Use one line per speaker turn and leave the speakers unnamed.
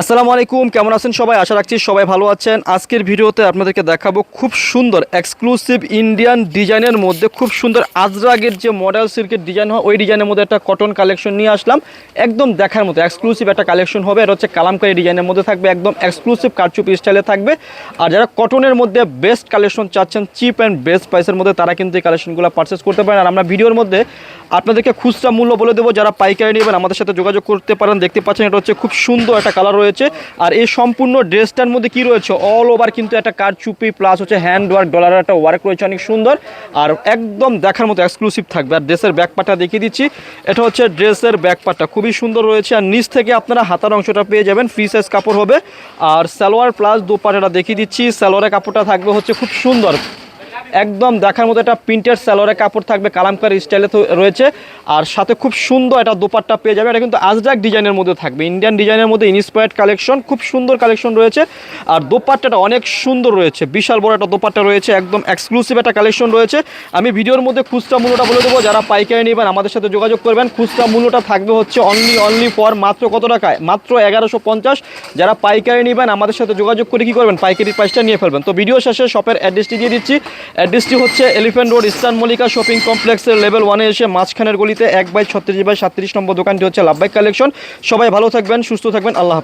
আসসালামু আলাইকুম, কেমন আছেন সবাই? আশা রাখছি সবাই ভালো আছেন। আজকের ভিডিওতে আপনাদেরকে দেখাবো খুব সুন্দর এক্সক্লুসিভ ইন্ডিয়ান ডিজাইনের মধ্যে খুব সুন্দর আজরাগের যে মডেল সিল্কের ডিজাইন হয়, ওই ডিজাইনের মধ্যে একটা কটন কালেকশন নিয়ে আসলাম। একদম দেখার মতো এক্সক্লুসিভ একটা কালেকশন হবে। এটা হচ্ছে কালামকারি ডিজাইনের মধ্যে থাকবে, একদম এক্সক্লুসিভ কারচুপি স্টাইলে থাকবে। আর যারা কটনের মধ্যে বেস্ট কালেকশন চাচ্ছেন চিপ অ্যান্ড বেস্ট প্রাইসের মধ্যে, তারা কিন্তু এই কালেকশনগুলো পারচেস করতে পারেন। আর আমরা ভিডিওর মধ্যে আপনাদেরকে খুচরা মূল্য বলে দেবো। যারা পাইকারি নেবেন, আমাদের সাথে যোগাযোগ করতে পারেন। দেখতে পাচ্ছেন, এটা হচ্ছে খুব সুন্দর একটা কালার রয়েছে। আর এই সম্পূর্ণ ড্রেসটার মধ্যে কি রয়েছে? অল ওভার কিন্তু একটা কারচুপি প্লাস হচ্ছে হ্যান্ড ওয়ার্ক ডলার একটা ওয়ার্ক রয়েছে, অনেক সুন্দর। আর একদম দেখার মতো এক্সক্লুসিভ থাকবে। আর ড্রেসের ব্যাকপাটা দেখিয়ে দিচ্ছি। এটা হচ্ছে ড্রেসের ব্যাকপাটা খুবই সুন্দর রয়েছে। আর নিচ থেকে আপনারা হাতার অংশটা পেয়ে যাবেন। ফ্রি সাইজ কাপড় হবে। আর সালোয়ার প্লাস দোপাটাটা দেখিয়ে দিচ্ছি। সালোয়ারের কাপড়টা থাকবে হচ্ছে খুব সুন্দর। একদম দেখার মতো একটা প্রিন্টেড স্যালোয়ারের কাপড় থাকবে, কালামকারি স্টাইলে রয়েছে। আর সাথে খুব সুন্দর একটা দোপাট্টা পেয়ে যাবে। এটা কিন্তু আজরাক ডিজাইনের মধ্যে থাকবে। ইন্ডিয়ান ডিজাইনের মধ্যে ইন্সপায়ার্ড কালেকশন খুব সুন্দর কালেকশন রয়েছে। আর দোপাট্টাটা অনেক সুন্দর রয়েছে। বিশাল বড় একটা দোপাট্টা রয়েছে, একদম এক্সক্লুসিভ একটা কালেকশন রয়েছে। আমি ভিডিওর মধ্যে খুচরা মূল্যটা বলে দেবো। যারা পাইকারি নেবেন, আমাদের সাথে যোগাযোগ করবেন। খুচরা মূল্যটা থাকবে হচ্ছে অনলি অনলি ফর মাত্র কত টাকায়? মাত্র এগারোশো পঞ্চাশ। যারা পাইকারি নেবেন, আমাদের সাথে যোগাযোগ করে কি করবেন? পাইকারি প্রাইসটা নিয়ে ফেলবেন। তো ভিডিও শেষে শপের অ্যাড্রেসটি দিয়ে দিচ্ছি। অ্যাড্রেসটি হচ্ছে Elephant Road Eastern Mallika shopping কমপ্লেক্সের লেভেল ওয়ানে এসে মাঝখানের গলিতে এক বাই ছত্রিশ বাই সাতত্রিশ নম্বর দোকানটি হচ্ছে লাভবাইক কালেকশন সবাই ভালো থাকবেন, সুস্থ থাকবেন, আল্লাহ